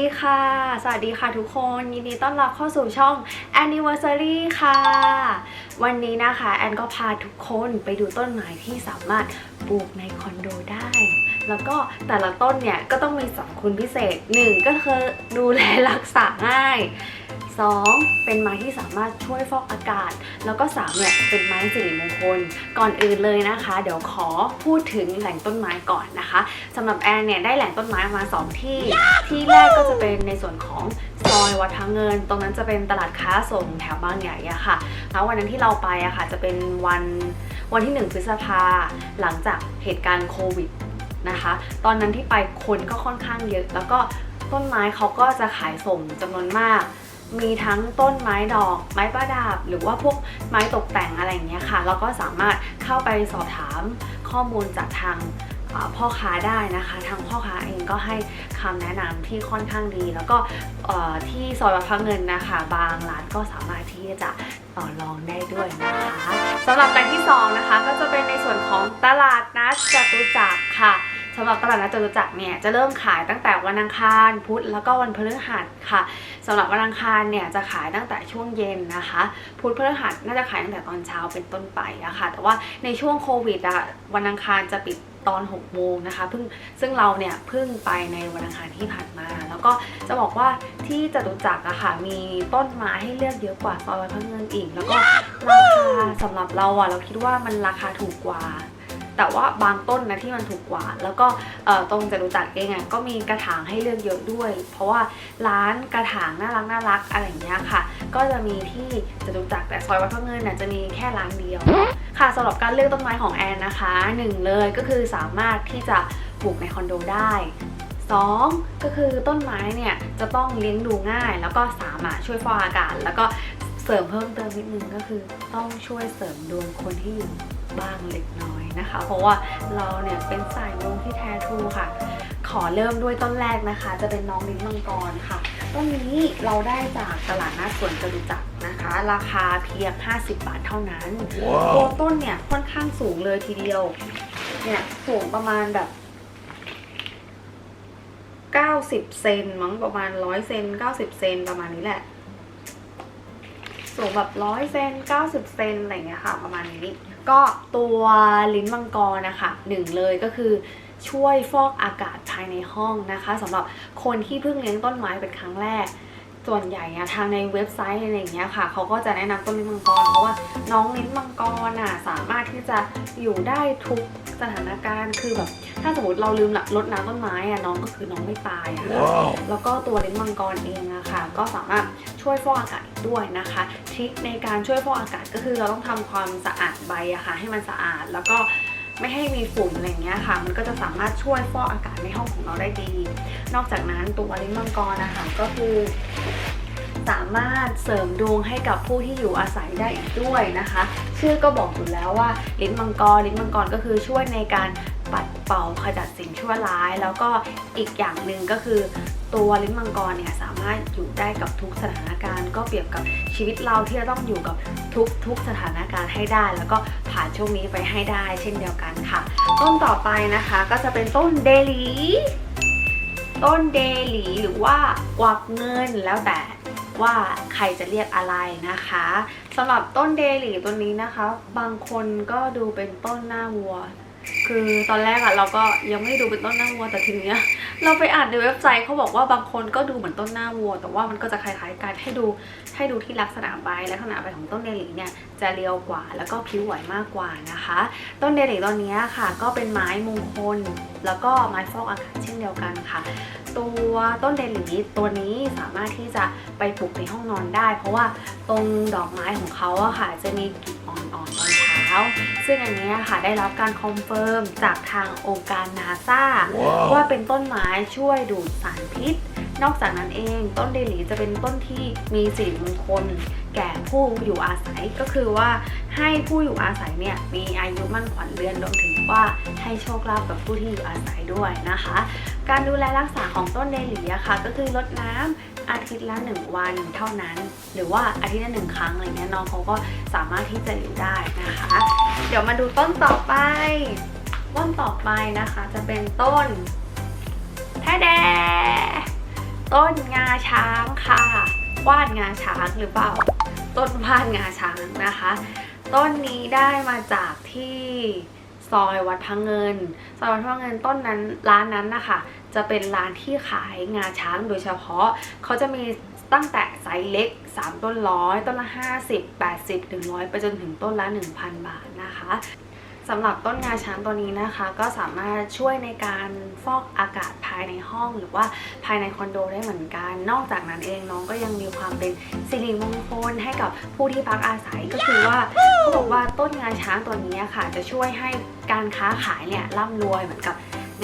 ดีค่ะ สวัสดีค่ะทุกคน ยินดีต้อนรับเข้าสู่ช่อง Anniversary ค่ะ วันนี้นะคะ แอนก็พาทุกคนไปดูต้นไม้ที่สามารถปลูกในคอนโดได้ แล้วก็แต่ละต้นเนี่ยก็ต้องมีสองคุณพิเศษ 1 ก็คือดูแลรักษาง่าย 2. เป็นไม้ที่สามารถช่วยฟอกอากาศ แล้วก็3เนี่ยเป็นไม้สิริมงคล ก่อนอื่นเลยนะคะ เดี๋ยวขอพูดถึงแหล่งต้นไม้ก่อนนะคะสำหรับแอนเนี่ยได้แหล่งต้นไม้มา 2 ที่ ที่แรกก็จะเป็นในส่วนของซอยวัดพระเงิน ตรงนั้นจะเป็นตลาดค้าส่งแถวบางใหญ่อะค่ะ แล้ววันนั้นที่เราไปอะค่ะจะเป็นวันวันที่ 1 พฤษภาหลังจากเหตุการณ์โควิดนะคะ ตอนนั้นที่ไปคนก็ค่อนข้างเยอะ แล้วก็ต้นไม้เขาก็จะขายส่งจำนวนมาก มีทั้งต้นไม้ดอก ไม้ประดับ หรือว่าพวกไม้ตกแต่งอะไรอย่างเงี้ยค่ะแล้วก็สามารถเข้าไปสอบถามข้อมูลจากทางพ่อค้าได้นะคะ ทางพ่อค้าเองก็ให้คำแนะนำที่ค่อนข้างดี แล้วก็ที่ซอยวัดพระเงินนะคะ บางร้านก็สามารถที่จะต่อรองได้ด้วยนะคะสำหรับแหล่งที่สองนะคะก็จะเป็นในส่วนของตลาดนัดจตุจักรค่ะ สำหรับตลาดนัดจตุจักรเนี่ยจะเริ่มขายตั้งแต่วันอังคารพุธแล้วก็วันพฤหัสค่ะสำหรับวันอังคารเนี่ยจะขายตั้งแต่ช่วงเย็นนะคะ พุธพฤหัสน่าจะขายตั้งแต่ตอนเช้าเป็นต้นไปอะคะแต่ว่าในช่วงโควิดอะวันอังคารจะปิดตอน6โมงนะคะเพิ่งซึ่งเราเนี่ยเพิ่งไปในวันอังคารที่ผ่านมา แล้วก็จะบอกว่าที่จตุจักรอะค่ะมีต้นไม้ให้เลือกเยอะกว่าซอยวัดพระเงินอีก แล้วก็ราคาสำหรับเราอะเราคิดว่ามันราคาถูกกว่า แต่ว่าบางต้นนะที่มันถูกกว่า แล้วก็ตรงจตุจักรเองอะก็มีกระถางให้เลือกเยอะด้วย เพราะว่าร้านกระถางน่ารักน่ารักอะไรอย่างเงี้ยค่ะ ก็จะมีที่จตุจักรแต่ซอยวัดพระเงินน่ะจะมีแค่ร้านเดียว ค่ะสำหรับการเลือกต้นไม้ของแอนนะคะหนึ่งเลยก็คือสามารถที่จะปลูกในคอนโดได้สองก็คือต้นไม้เนี่ยจะต้องเลี้ยงดูง่าย แล้วก็สามารถช่วยฟอกอากาศ แล้วก็เสริมเพิ่มเติมนิดนึงก็คือต้องช่วยเสริมดวงคนที่อยู่บ้างเล็กน้อย นะคะ เพราะว่าเราเนี่ยเป็นสายลุงที่แท้ทรูค่ะ ขอเริ่มด้วยต้นแรกนะคะ จะเป็นน้องลิ้นมังกรค่ะต้นนี้เราได้จากตลาดนัดสวนจตุจักรนะคะ ราคาเพียง 50 บาทเท่านั้นตัวต้นเนี่ยค่อนข้างสูงเลยทีเดียวเนี่ยสูงประมาณแบบ 90 เซนมั้งประมาณ 100 เซน 90 เซนประมาณนี้แหละสูงแบบ 100 เซน 90 เซนอะไรอย่างเงี้ยค่ะ ประมาณนี้ ก็ตัวลิ้นมังกรนะคะหนึ่งเลยก็คือช่วยฟอกอากาศภายในห้องนะคะสำหรับคนที่เพิ่งเลี้ยงต้นไม้เป็นครั้งแรก ส่วนใหญ่อะทางในเว็บไซต์อะไรอย่างเงี้ยค่ะเขาก็จะแนะนำต้นลิ้นมังกรเพราะว่าน้องลิ้นมังกรอะสามารถที่จะอยู่ได้ทุก สถานการณ์คือแบบ ถ้าสมมติเราลืมละรดน้ำต้นไม้อะน้องก็คือน้องไม่ตายอะค่ะแล้วก็ตัวลิ้นมังกรเองอะค่ะ ก็สามารถช่วยฟอกอากาศอีกด้วยนะคะทริคในการช่วยฟอกอากาศก็คือเราต้องทำความสะอาดใบอะค่ะ ให้มันสะอาดแล้วก็ไม่ให้มีฝุ่นอะไรอย่างเงี้ยค่ะ มันก็จะสามารถช่วยฟอกอากาศในห้องของเราได้ดี นอกจากนั้นตัวลิ้นมังกรนะคะก็คือสามารถเสริมดวงให้กับผู้ที่อยู่อาศัยได้อีกด้วยนะคะ ชื่อก็บอกอยู่แล้วว่าลิ้นมังกรลิ้นมังกรก็คือช่วยในการปัดเป่าขจัดสิ่งชั่วร้าย แล้วก็อีกอย่างหนึ่งก็คือตัวลิ้นมังกรเนี่ยสามารถอยู่ได้กับทุกสถานการณ์ ก็เปรียบกับชีวิตเราที่จะต้องอยู่กับทุกทุกสถานการณ์ให้ได้ แล้วก็ผ่านช่วงนี้ไปให้ได้ เช่นเดียวกันค่ะ ต้นต่อไปนะคะก็จะเป็นต้นเดลีต้นเดลีหรือว่ากวักเงินแล้วแต่ว่าใครจะเรียกอะไรนะคะำหรับต้นเดลี่ตัวนี้นะคะ บางคนก็ดูเป็นต้นหน้าวัว คือตอนแรกอะเราก็ยังไม่ดูเป็นต้นหน้าวัวแต่ทีเนี้ย เราไปอ่านในเว็บไซต์เขาบอกว่าบางคนก็ดูเหมือนต้นหน้าวัว แต่ว่ามันก็จะคล้ายๆกันให้ดูให้ดูที่ลักษณะใบลักษณะใบของต้นเดลิเนี่ยจะเรียวกว่า แล้วก็ผิวไหวมากกว่านะคะ ต้นเดลิต้นนี้ค่ะ ก็เป็นไม้มงคล แล้วก็ไม้ฟอกอากาศเช่นเดียวกันค่ะ ตัวต้นเดลิตัวนี้สามารถที่จะไปปลูกในห้องนอนได้ เพราะว่าตรงดอกไม้ของเขาอะค่ะ จะมีกลิ่นอ่อนๆ ซึ่งอันเนี้ยค่ะได้รับการคอนเฟิร์มจากทางองค์การนาซาว่าเป็นต้นไม้ช่วยดูดสารพิษ นอกจากนั้นเองต้นเดลีจะเป็นต้นที่มีสิริมงคล แก่ผู้อยู่อาศัยก็คือว่าให้ผู้อยู่อาศัยเนี่ยมีอายุมั่นขวัญเรือนรวมถึง ว่าให้โชคลาภกับผู้ที่อยู่อาศัยด้วยนะคะ การดูแลรักษาของต้นเดลีอะค่ะ ก็คือรดน้ำอาทิตย์ละหนึ่งวันเท่านั้น หรือว่าอาทิตย์ละหนึ่งครั้งอะไรเงี้ยน้องเขาก็สามารถที่จะอยู่ได้นะคะ เดี๋ยวมาดูต้นต่อไป ต้นต่อไปนะคะ จะเป็นต้นแท้แดต้นงาช้างค่ะว่านงาช้างหรือเปล่า ต้นว่านงาช้างนะคะ ต้นนี้ได้มาจากที่ ซอยวัดพระเงิน ซอยวัดพระเงินต้นนั้นร้านนั้นนะคะจะเป็นร้านที่ขายงาช้างโดยเฉพาะ เขาจะมีตั้งแต่ไซส์เล็ก 3 ต้นร้อยต้นละ 50 80 100 ไปจนถึงต้นละ 1,000 บาทนะคะ สำหรับต้นงาช้างตัวนี้นะคะก็สามารถช่วยในการฟอกอากาศภายในห้อง หรือว่าภายในคอนโดได้เหมือนกัน นอกจากนั้นเองน้องก็ยังมีความเป็นสิริมงคลให้กับผู้ที่พักอาศัยก็คือว่าเขาบอกว่าต้นงาช้างตัวนี้ค่ะ จะช่วยให้การค้าขายเนี่ยร่ำรวยเหมือนกับ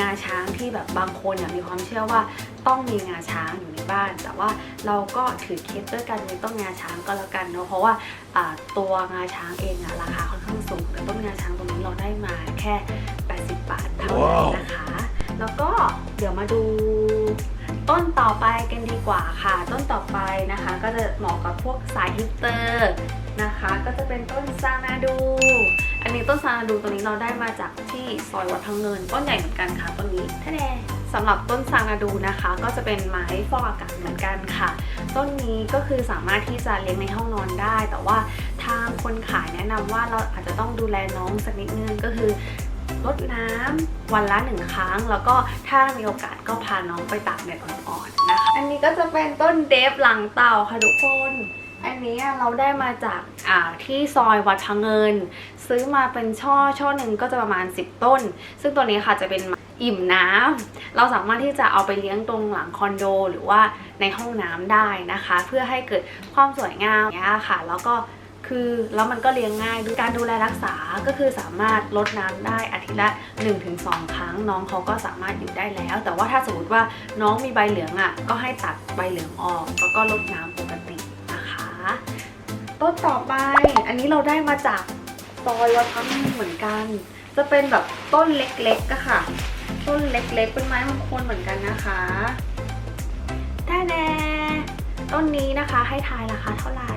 งาช้างที่แบบบางคนเนี่ยมีความเชื่อว่าต้องมีงาช้างอยู่ บ้าน แต่ว่าเราก็ถือเคสด้วยกันมีต้นงาช้างก็แล้วกันเนาะเพราะว่าอ่าตัวงาช้างเองอะราคาค่อนข้างสูงแต่ต้นงาช้างตรงนี้เราได้มาแค่ 80 บาทเท่านั้นนะคะ แล้วก็เดี๋ยวมาดูต้นต่อไปกันดีกว่าค่ะ ต้นต่อไปนะคะ ก็จะเหมาะกับพวกสายฮิปสเตอร์นะคะ ก็จะเป็นต้นซานาดู อันนี้ต้นซานาดูตัวนี้เราได้มาจากที่ซอยวัดพังเงิน ต้นใหญ่เหมือนกันค่ะต้นนี้ท่าแน่ สำหรับต้นซานาดูนะคะ ก็จะเป็นไม้ฟอกอากาศเหมือนกันค่ะ ต้นนี้ก็คือสามารถที่จะเลี้ยงในห้องนอนได้ แต่ว่าทางคนขายแนะนำว่าเราอาจจะต้องดูแลน้องสักนิดนึงก็คือรดน้ำวันละหนึ่งครั้ง แล้วก็ถ้ามีโอกาสก็พาน้องไปตากแดดอ่อนๆนะคะ อันนี้ก็จะเป็นต้นเดฟหลังเต่าค่ะทุกคน อันนี้เราได้มาจากาที่ซอยวัดพะเงิน ซื้อมาเป็นช่อช่อหนึ่งก็จะประมาณ 10 ต้น ซึ่งตัวนี้ค่ะจะเป็น อิ่มน้ำเราสามารถที่จะเอาไปเลี้ยงตรงหลังคอนโด หรือว่าในห้องน้ำได้นะคะ เพื่อให้เกิดความสวยงามเงี้ยค่ะ แล้วก็คือแล้วมันก็เลี้ยงง่ายด้วยการดูแลรักษาก็คือสามารถลดน้ำได้อาทิตย์ละ 1-2 ครั้ง น้องเขาก็สามารถอยู่ได้แล้ว แต่ว่าถ้าสมมติว่าน้องมีใบเหลืองอะก็ให้ตัดใบเหลืองออก แล้วก็ลดน้ำปกตินะคะต้นต่อไปอันนี้เราได้มาจากซอยวัดพังเหมือนกัน จะเป็นแบบต้นเล็กๆอะค่ะ ต้นเล็กๆ เป็นไม้มงคลเหมือนกันนะคะแท้แน่ต้นนี้นะคะให้ทายราคาเท่าไหร่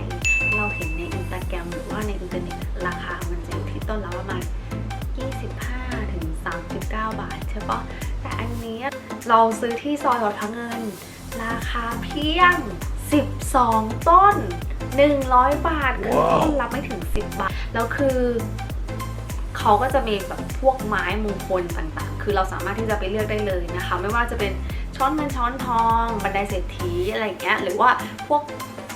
เราเห็นในอินสตาแกรมหรือว่าในอินเทอร์เน็ตราคามันจะอยู่ที่ต้นละประมาณ 25 ถึง 39 บาทใช่ปะแต่อันนี้เราซื้อที่ซอยวัดพระเงิน ราคาเพียง 12 ต้น 100 บาทคือต้นละไม่ถึง 10 บาท แล้วคือเขาก็จะมีแบบพวกไม้มงคลต่างๆ คือเราสามารถที่จะไปเลือกได้เลยนะคะ ไม่ว่าจะเป็นช้อนเงินช้อนทอง บันไดเศรษฐีอะไรอย่างเงี้ยหรือว่าพวก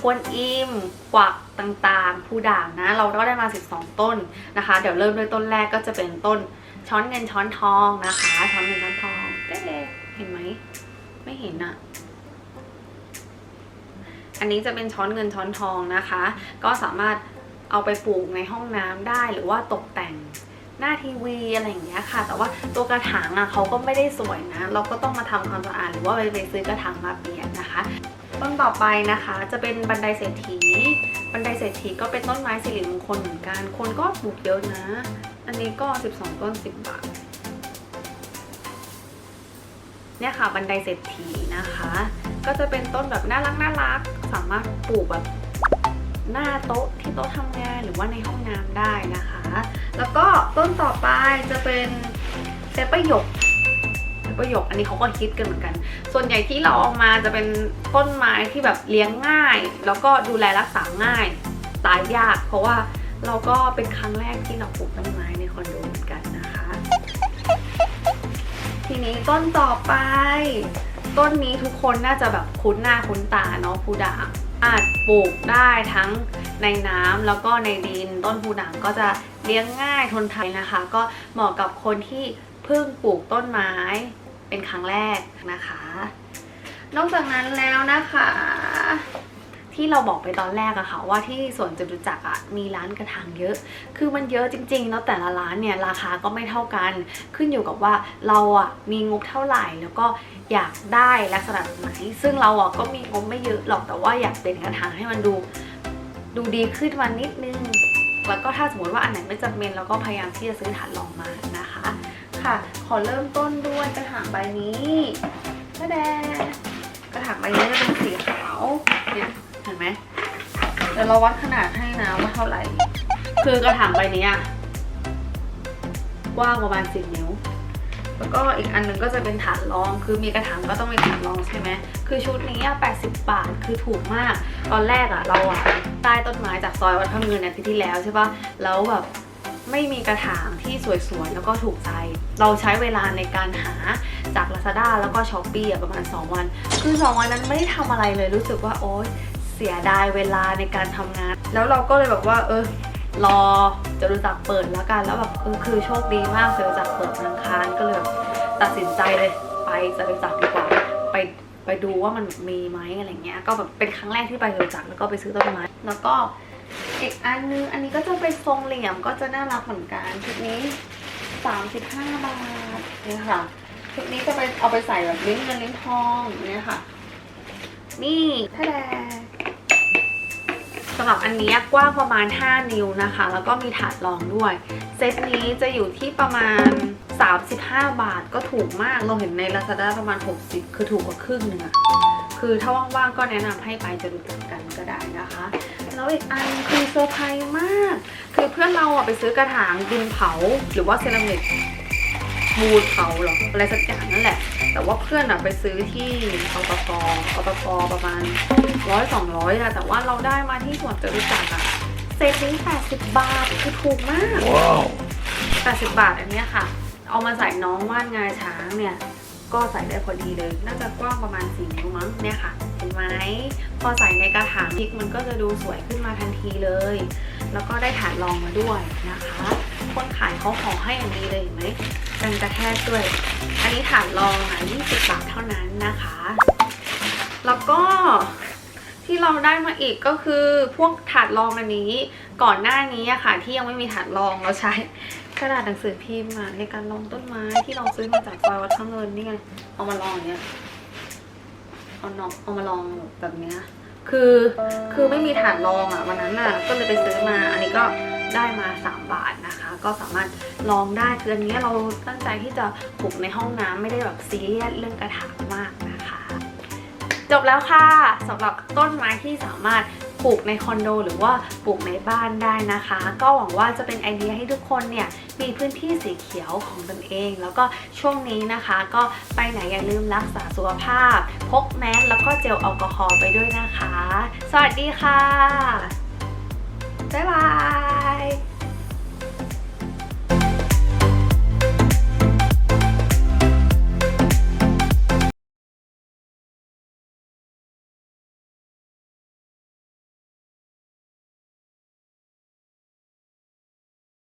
กวนอิมกวักต่างๆ ผู้ด่างนะ เราก็ได้มา 12 ต้นนะคะ เดี๋ยวเริ่มด้วยต้นแรกก็จะเป็นต้นช้อนเงินช้อนทองนะคะ ช้อนเงินช้อนทองเด้เห็นไหมไม่เห็นอะอันนี้จะเป็นช้อนเงินช้อนทองนะคะ ก็สามารถเอาไปปลูกในห้องน้ำได้หรือว่าตกแต่ง หน้าทีวีอะไรอย่างเงี้ยค่ะ แต่ว่าตัวกระถางอะเขาก็ไม่ได้สวยนะ เราก็ต้องมาทำความสะอาดหรือว่าไปไปซื้อกระถางมาเปลี่ยนนะคะต้นต่อไปนะคะจะเป็นบันไดเศรษฐี บันไดเศรษฐีก็เป็นต้นไม้สิริมงคลเหมือนกัน คนก็ปลูกเยอะนะ อันนี้ก็ 12 ต้น 10 บาท เนี่ยค่ะบันไดเศรษฐีนะคะ ก็จะเป็นต้นแบบน่ารักน่ารักสามารถปลูกแบบ หน้าโต๊ะที่โต๊ะทำงานหรือว่าในห้องน้ำได้นะคะ แล้วก็ต้นต่อไปจะเป็นเซปหยกเซปหยกอันนี้เขาก็คิดกันเหมือนกัน ส่วนใหญ่ที่เราเอามาจะเป็นต้นไม้ที่แบบเลี้ยงง่าย แล้วก็ดูแลรักษาง่าย ตายยาก เพราะว่าเราก็เป็นครั้งแรกที่เราปลูกต้นไม้ในคอนโดเหมือนกันนะคะ ทีนี้ต้นต่อไป ต้นนี้ทุกคนน่าจะแบบคุ้นหน้าคุ้นตาเนาะพูด่าง อาจปลูกได้ทั้งในน้ำแล้วก็ในดิน ต้นพูด่างก็จะเลี้ยงง่ายทนทานนะคะ ก็เหมาะกับคนที่เพิ่งปลูกต้นไม้เป็นครั้งแรกนะคะ นอกจากนั้นแล้วนะคะ ที่เราบอกไปตอนแรกอะค่ะว่าที่สวนจตุจักรอะมีร้านกระถางเยอะ คือมันเยอะจริง ๆ แล้วแต่ละร้านเนี่ยราคาก็ไม่เท่ากัน ขึ้นอยู่กับว่าเราอะมีงบเท่าไหร่ แล้วก็อยากได้ลักษณะแบบไหน ซึ่งเราอะก็มีงบไม่เยอะหรอกแต่ว่าอยากเป็นกระถางให้มันดู ดูดีขึ้นมานิดนึง แล้วก็ถ้าสมมติว่าอันไหนไม่จำเป็นเราก็พยายามที่จะซื้อฐานรองมานะคะ ค่ะ ขอเริ่มต้นด้วยกระถางใบนี้กระแดกระถางใบนี้จะเป็นสีขาวเนี่ย เห็นไหมเดี๋ยวเราวัดขนาดให้นะว่าเท่าไหร่ คือกระถางใบนี้กว้างประมาณสิบนิ้ว แล้วก็อีกอันหนึงก็จะเป็นถาดรอง คือมีกระถางก็ต้องมีถาดรองใช่ไหม คือชุดนี้ 80 บาท คือถูกมาก ตอนแรกอะเราอะใต้ต้นไม้จากซอยวัดพระเงินอาทิตย์ที่แล้วใช่ปะแล้วแบบไม่มีกระถางที่สวยๆ แล้วก็ถูกใจ เราใช้เวลาในการหาจาก Lazada แล้วก็ s h อ p e e ประมาณ 2 วัน คือ 2 วันนั้นไม่ได้ทำอะไรเลยรู้สึกว่าโอ๊ย เสียดายเวลาในการทำงาน แล้วเราก็เลยแบบว่า เออรอจะรู้จักรเปิดแล้วกันแล้วแบบเออคือโชคดีมากจะรู้จักรเปิดวันอังคารก็เลยตัดสินใจเลยไปจะรู้จักรดีกว่าไปไปดูว่ามันมีไหมอะไรเงี้ย ก็แบบเป็นครั้งแรกที่ไปรู้จักรแล้วก็ไปซื้อต้นไม้แล้วก็อีกอันนึงอันนี้ก็จะเป็นทรงเหลี่ยมก็จะน่ารักเหมือนกันชุดนี้35บาทนี่ค่ะชุดนี้จะไปเอาไปใส่แบบลิ้นเงินลิ้นทองเนี่ยค่ะ นี่ท่าแด สำหรับอันนี้กว้างประมาณ 5 นิ้วนะคะ แล้วก็มีถาดรองด้วย เซตนี้จะอยู่ที่ประมาณ 35 บาทก็ถูกมาก เราเห็นใน Lazada ประมาณ 60 คือถูกกว่าครึ่งนึงอะคือถ้าว่างๆก็แนะนำให้ไปจะรู้จักกันก็ได้นะคะ แล้วอีกอันคือเซอร์ไพรส์มาก คือเพื่อนเราอะไปซื้อกระถางดินเผา หรือว่าเซรามิกมูลเผาหรออะไรสักอย่างนั่นแหละ แต่ว่าเพื่อนอะไปซื้อที่อตกอตกประมาณร้อยสองร้อยอะแต่ว่าเราได้มาที่สวนจตุจักรอะเซตนี้80บาทคือถูกมาก Wow. 80บาทอันเนี้ยค่ะ เอามาใส่น้องว่านงาช้างเนี่ยก็ใส่ได้พอดีเลย น่าจะกว้างประมาณ4นิ้วมั้งเนี่ยค่ะ เห็นไหม พอใส่ในกระถางพริกมันก็จะดูสวยขึ้นมาทันทีเลย แล้วก็ได้ฐานรองมาด้วยนะคะ คนขายเขาห่อให้อย่างดีเลยเห็นไหมกันกระแทกด้วย อันนี้ฐานรองอะ20 บาทเท่านั้นนะคะ แล้วก็ที่เราได้มาอีกก็คือพวกถาดรองอันนี้ ก่อนหน้านี้อะค่ะ ที่ยังไม่มีถาดรองเราใช้กระดาษหนังสือพิมพ์อะในการรองต้นไม้ที่เราซื้อมาจากซอยวัดพระเงินนี่ไงเอามาลองเงี้ยเอานองเอามาลองแบบเนี้ยคือคือไม่มีถาดรองอะวันนั้นอะก็เลยไปซื้อมา อันนี้ก็ได้มา 3 บาท ก็สามารถลองได้คืออันนี้เราตั้งใจที่จะปลูกในห้องน้ำไม่ได้แบบซีเรียสเรื่องกระถางมากนะคะ จบแล้วค่ะสำหรับต้นไม้ที่สามารถปลูกในคอนโดหรือว่าปลูกในบ้านได้นะคะ ก็หวังว่าจะเป็นไอเดียให้ทุกคนเนี่ยมีพื้นที่สีเขียวของตนเอง แล้วก็ช่วงนี้นะคะ ก็ไปไหนอย่าลืมรักษาสุขภาพ พกแมสแล้วก็เจลแอลกอฮอล์ไปด้วยนะคะ สวัสดีค่ะ บ๊ายบาย